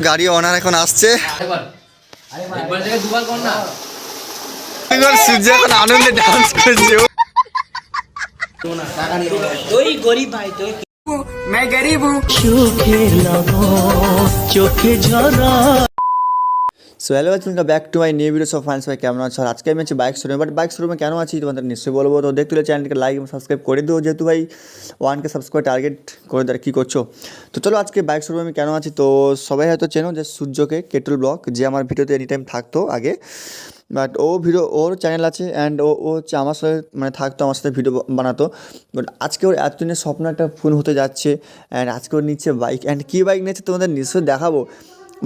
গাড়ি অনার এখন আসছে। একবার একবার থেকে দুবার কর না এবার সূর্য এখন আনন্দে ডান্স করছে so hello welcome back to my new video সব ফাইন্স ভাই, কেমন আছো? আজকে আমি আছি বাইক শোরুমে বাট বাইক শোরুমে কেন আছি তোমাদের নিশ্চয়ই বলব। তো দেখতে হলে চ্যানেলকে লাইক এবং সাবস্ক্রাইব করে দিও। যেহেতু ভাই ওয়ানকে সাবস্ক্রাইব টার্গেট করে দেওয়ার কী করছ? তো চলো আজকে বাইক শোরুমে আমি কেন আছি? তো সবাই হয়তো চেনো যে সূর্যকে কেটল ব্লক যে আমার ভিডিওতে এনি টাইম থাকতো আগে। বাট ও ভিডিও ওর চ্যানেল আছে অ্যান্ড ও ও হচ্ছে আমার সাথে মানে থাকতো, আমার সাথে ভিডিও বানাতো। বাট আজকে ওর এতদিনের স্বপ্ন একটা ফোন হতে যাচ্ছে। অ্যান্ড আজকে ওর নিচ্ছে বাইক অ্যান্ড কী বাইক নিচ্ছে তোমাদের নিশ্চয়ই দেখাবো।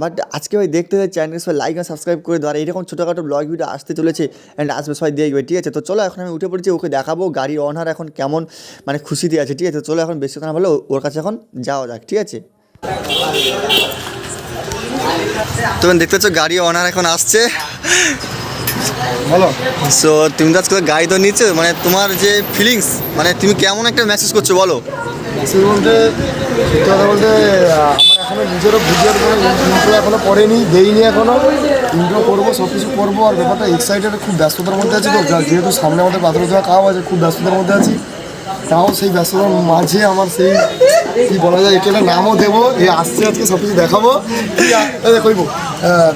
বাট আজকে ভাই দেখতে হলে চ্যানেলকে সবাই লাইক আর সাবস্ক্রাইব করে দেওয়ার এরকম ছোটোখাটো ব্লগ ভিডিও আসতে চলেছে অ্যান্ড আসবে সবাই দেখবে ঠিক আছে? তো চলো এখন আমি উঠে পড়েছি ওকে দেখাবো গাড়ির অনার এখন কেমন মানে খুশিতে আছে ঠিক আছে? চলো এখন বেশি কথা বলে ওর কাছে এখন যাওয়া যাক ঠিক আছে? তুমি দেখতে পাচ্ছ গাড়ি অনার এখন আসছে। বলো। সো তুমি তো আজকে গাড়ি তো নিচ্ছে মানে তোমার যে ফিলিংস মানে তুমি কেমন একটা মেসেজ করছ বলো। মেসেজ বলতে সত্যি কথা বলতে আমার এখনও নিজেরও ভিডিওর কোনো ইন্ট্রো এখনও পড়েনি দেইনি এখনও। ইন্ট্রো করব সব কিছু করব আর ব্যাপারটা এক্সাইটেড খুব ব্যস্ততার মধ্যে আছি তো। যেহেতু সামনে আমাদের দেওয়া খাওয়া আছে খুব ব্যস্ততার মধ্যে আছি। তাও সেই ব্যস্ততার মাঝে আমার সেই কি বলা যায় একটা নামও দেবো এ আসছে আজকে সব কিছু দেখাবো। কি আ- এই দেখো,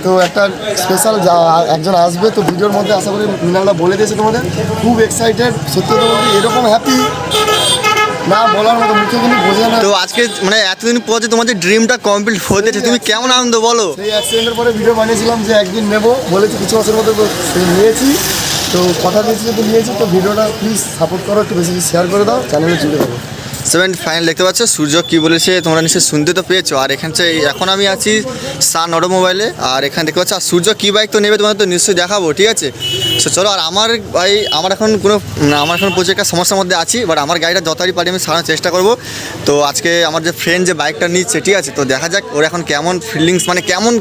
তো একটা স্পেশাল যা একজন আসবে তো ভিডিওর মধ্যে আশা করি মৃণালদা বলে দিয়েছে তোমাদের। খুব এক্সাইটেড সত্যি কথা এরকম হ্যাপি না বলার মতো মুখে কিন্তু বোঝে না। তো আজকে মানে এতদিন পর যে তোমার যে ড্রিমটা কমপ্লিট হতেছে তুমি কেমন আনন্দ বলো? সেই অ্যাক্সিডেন্টের পরে ভিডিও বানিয়েছিলাম যে একদিন নেব বলেছি কিছু বছর মতো নিয়েছি। তো কথা দিয়েছি তো নিয়েছি। তো ভিডিওটা প্লিজ সাপোর্ট করো একটু বেশি বেশি শেয়ার করে দাও চ্যানেলে জুড়ে দেবো সেভেন ফাইনাল দেখতে পাচ্ছ সূর্য কি বলেছে তোমরা নিশ্চয়ই শুনতে তো পেয়েছ। আর এখান থেকে এখন আমি আছি সান অটোমোবাইলে। আর এখানে দেখতে পাচ্ছ আর সূর্য কী বাইক তো নেবে তোমাদের তো নিশ্চয়ই দেখাবো ঠিক আছে? সো চলো আর আমার ভাই আমার এখন কোনো আমার এখন প্রচুর একটা সমস্যার মধ্যে আছি বাট আমার গাড়িটা যতই পারি আমি সারানোর চেষ্টা করব। তো আজকে আমার যে ফ্রেন্ড যে বাইকটা নিচ্ছে ঠিক আছে? তো দেখা যাক ওর এখন কেমন ফিলিংস মানে কেমন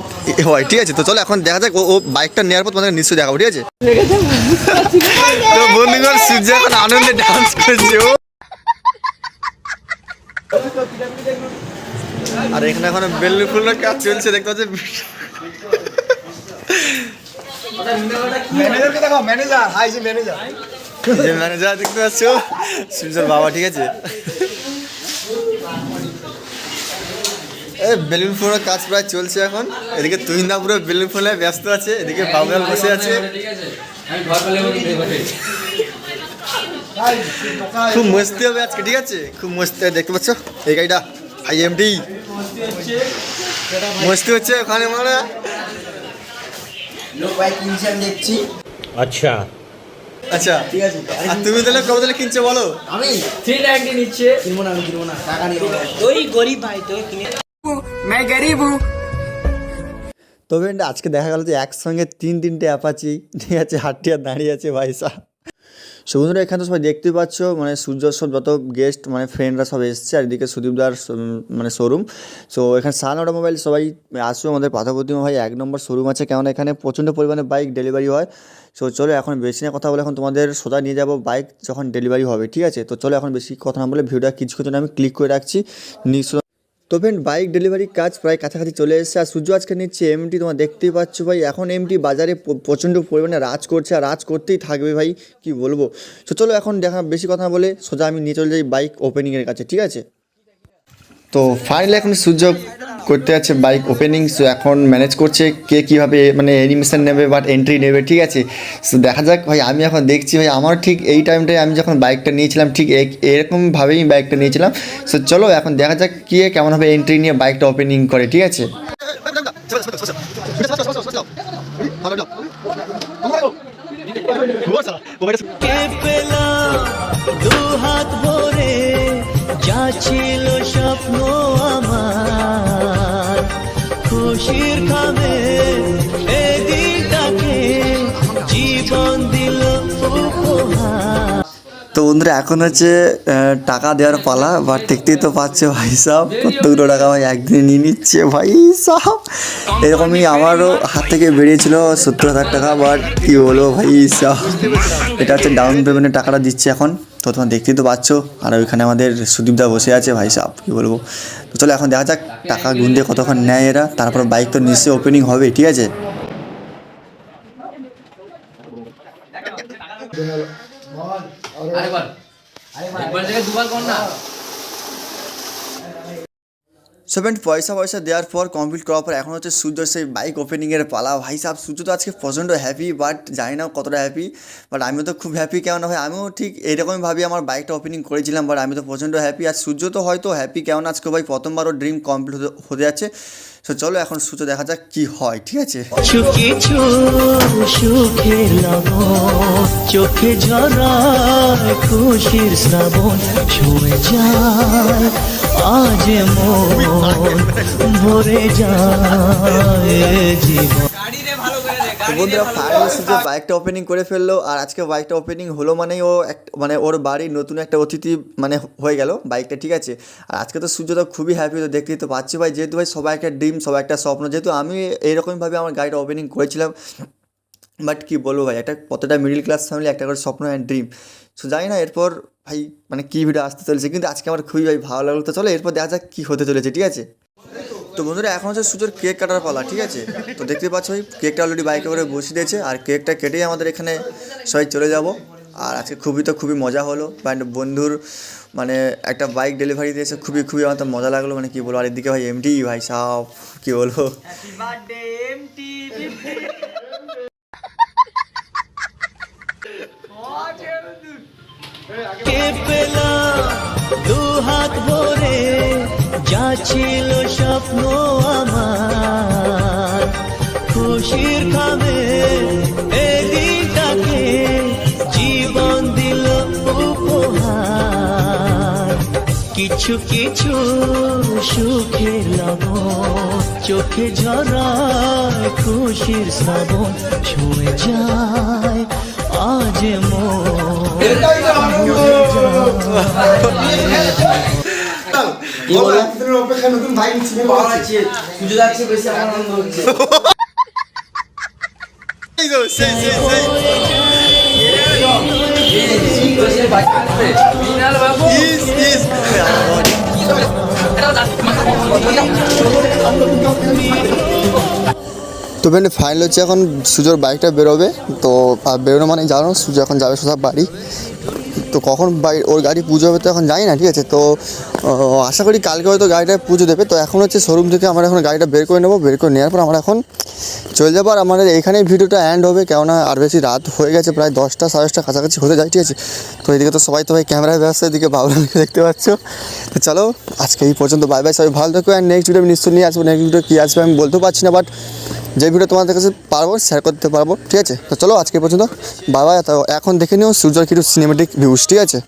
হয় ঠিক আছে? তো চলো এখন দেখা যাক ও ও বাইকটা নেওয়ার পর তোমাদের নিশ্চয়ই দেখাবো ঠিক আছে? তো বন্ধুগণ সূর্য এখন আনন্দে ডান্স করছে ও। আর এখানে এখন বেলুন ফুলের কাজ চলছে দেখতে পাচ্ছি ম্যানেজারকে দেখো ম্যানেজার হাই যে ম্যানেজার। যে ম্যানেজার দেখতে পাচ্ছ বাবা ঠিক আছে? এই বেলুন ফুলের কাজ প্রায় চলছে এখন। এদিকে পুরো বেলুন ফুলে ব্যস্ত আছে এদিকে বাবুলাল বসে আছে। খুব মস্তি হবে আজকে ঠিক আছে খুব মস্তি হবে, দেখতে পাচ্ছ এই গাড়িটা আইএমডি মস্তি হচ্ছে ওখানে মানে লোক ভাই কিনছে আমি দেখছি अच्छा আচ্ছা ঠিক আছে আর তুমি তাহলে কবে তাহলে কিনছো বলো আমি থ্রি নাইনটি নিচ্ছে কিনবো না আমি কিনবো না টাকা নিয়ে ওই গরিব ভাই তো কিনে তো ফ্রেন্ড আজকে দেখা গেল যে একসঙ্গে তিন তিনটে অ্যাপাচি ঠিক আছে হাটটি আর দাঁড়িয়ে আছে ভাইসা সমুদ্র এখানে তো সবাই দেখতেই পাচ্ছ মানে সূর্য সব যত গেস্ট মানে ফ্রেন্ডরা সব এসছে, আর এদিকে সুদীপদার মানে শোরুম সো এখানে সান অটোমোবাইল সবাই আসবে, আমাদের পাথাপ্রতিমা ভাই এক নম্বর শোরুম আছে কেমন এখানে প্রচণ্ড পরিমাণে বাইক ডেলিভারি হয়। সো চলো এখন বেশি না কথা বলে, এখন তোমাদের সোজা নিয়ে যাব বাইক যখন ডেলিভারি হবে, ঠিক আছে? তো চলো এখন বেশি কথা না বলে ভিডিওটা কিছুক্ষণ আমি ক্লিক করে রাখছি। নিশ্চয় তো ফ্রেন্ড বাইক ডেলিভারি কাজ প্রায় কাছাকাছি চলে এসেছে। আর সূর্য আজকে নিচ্ছে এমটি তোমার দেখতেই পাচ্ছ ভাই। এখন এমটি বাজারে প্রচণ্ড পরিমাণে রাজ করছে। আর রাজ করতেই থাকবে ভাই, কি বলব? তো চলো এখন দেখা, বেশি কথা বলে সোজা আমি নিয়ে চলে যাই বাইক ওপেনিংয়ের কাছে, ঠিক আছে? তো ফাইনালি এখন সূর্য করতে যাচ্ছে বাইক ওপেনিং সো এখন ম্যানেজ করছে কে কীভাবে মানে অ্যানিমেশন নেবে বাট এন্ট্রি নেবে, ঠিক আছে? সো দেখা যাক, ভাই, আমি এখন দেখছি, ভাই, আমার ঠিক এই টাইমটায় আমি যখন বাইকটা নিয়েছিলাম, ঠিক এরকমভাবেই বাইকটা নিয়েছিলাম। সো চলো, এখন দেখা যাক কে কেমনভাবে এন্ট্রি নিয়ে বাইকটা ওপেনিং করে, ঠিক আছে? দু হাত ভরে যা ছিল স্বপ্ন খুশির খাবে তো বন্ধুরা, এখন হচ্ছে টাকা দেওয়ার পালা বাট দেখতেই তো পাচ্ছে ভাই সাহ কতগুলো টাকা ভাই একদিনে নিয়ে নিচ্ছে ভাই সাহ এরকমই আমারও হাত থেকে বেরিয়েছিল সত্তর হাজার টাকা বাট কি বলব ভাই সাহ এটা হচ্ছে ডাউন পেমেন্টের টাকাটা দিচ্ছে এখন। তো তোমার দেখতেই তো পাচ্ছ, আর ওইখানে আমাদের সুদীপদা বসে আছে ভাই সাহেব কী বলব। তো চলো এখন দেখা যাক, টাকা গুনতে কতক্ষণ নেয় এরা। তারপর বাইক তো নিশ্চয়ই ওপেনিং হবে, ঠিক আছে? আরেকবার। একবার জায়গায় দুবার কর না। সেভেন পয়সা পয়সা দেওয়ার পর কমপ্লিট করার পর এখন হচ্ছে সূর্য সেই বাইক ওপেনিংয়ের পালা। ভাই সাহেব সূর্য তো আজকে প্রচণ্ড হ্যাপি বাট জানি না কতটা হ্যাপি বাট আমিও তো খুব হ্যাপি কেন ভাই আমিও ঠিক এইরকমই ভাবি আমার বাইকটা ওপেনিং করেছিলাম বাট আমি তো প্রচণ্ড হ্যাপি আর সূর্য তো হয়তো হ্যাপি কেমন আজকে ভাই প্রথমবারও ড্রিম কমপ্লিট হতে হতে যাচ্ছে। সো চলো এখন সূর্য দেখা যাক কি হয়, ঠিক আছে? চোখে ঝরা খুশির শ্রাবণ ছুঁয়ে যায় আজ মন ভরে যায় জীবন। তো বন্ধুরা ফাইনালি সূর্য বাইকটা ওপেনিং করে ফেলল আর আজকে বাইকটা ওপেনিং হলো মানেই ও এক মানে ওর বাড়ির নতুন একটা অতিথি মানে হয়ে গেল বাইকটা ঠিক আছে? আর আজকে তো সূর্য তো খুবই হ্যাপি তো দেখতেই তো পাচ্ছি ভাই যেহেতু ভাই সবাই একটা ড্রিম সবাই একটা স্বপ্ন যেহেতু আমি এইরকমভাবে আমার গাড়িটা ওপেনিং করেছিলাম। বাট কী বলব ভাই একটা কতটা মিডিল ক্লাস ফ্যামিলি একটা করে স্বপ্ন অ্যান্ড ড্রিম সো জানি না এরপর ভাই মানে কী ভিডিও আসতে চলেছে কিন্তু আজকে আমার খুবই ভাই ভালো লাগল। তো চলো এরপর দেখা যাক কী হতে চলেছে ঠিক আছে? তো বন্ধুরা এখন হচ্ছে সুজোর কেক কাটার পালা ঠিক আছে? তো দেখতে পাচ্ছ ওই কেকটা অলরেডি বাইকে করে বসিয়ে দিয়েছে আর কেকটা কেটেই আমাদের এখানে সবাই চলে যাব। আর আজকে খুবই তো খুবই মজা হলো বাট বন্ধুর মানে একটা বাইক ডেলিভারি দিয়েছে খুবই খুবই আমার তো মজা লাগল মানে কি বলব আর এদিকে ভাই এমটি ভাই সাহ কি বলব? কে পেলাম দু হাত ভরে? যা ছিল স্বপ্ন আমার। খুশির খাবে এই দিনটাকে জীবন দিল উপহার। কিছু কিছু সুখে লবণ, চোখে ঝরায় খুশির শ্রাবণ, ছুঁয়ে যায় আজ অপেক্ষা নতুন বাইক পুজো যাচ্ছে বেশি আনন্দ হচ্ছে। বিনাল বাবু তো ফ্রেন্ড ফাইনাল হচ্ছে এখন সুজোর বাইকটা বেরোবে। তো বেরোনো মানে জানো, সুজো এখন যাবে সোজা বাড়ি। তো কখন ওর গাড়ি পুজো হবে তো এখন জানি না, ঠিক আছে? তো আশা করি কালকে হয়তো গাড়িটা পুজো দেবে। তো এখন হচ্ছে শোরুম থেকে আমরা এখন গাড়িটা বের করে নেব। বের করে নেওয়ার পর আমরা এখন চলে যাব। আর আমাদের এখানেই ভিডিওটা অ্যান্ড হবে। কেননা আর বেশি রাত হয়ে গেছে, প্রায় দশটা সাড়ে দশটা কাছাকাছি হতে যায় ঠিক আছে? তো এদিকে তো সবাই তো ভাই ক্যামেরায় ব্যস্ত, এদিকে বাবুরামকে দেখতে পাচ্ছ। তো চলো, আজকে এই পর্যন্ত বাই বাই সবাই ভালো থাকো। আর নেক্সট ভিডিও আমি নিশ্চয়ই নিয়ে আসব। নেক্সট ভিডিও কী আসবে আমি বলতেও পারছি না বাট যে ভিডিও তোমাদের কাছে পারব শেয়ার করতে পারব, ঠিক আছে? তো চলো, আজকে পর্যন্ত তো এখন দেখে নিও, সূর্যর কিছু সিনেমেটিক ভিউজ ঠিক আছে?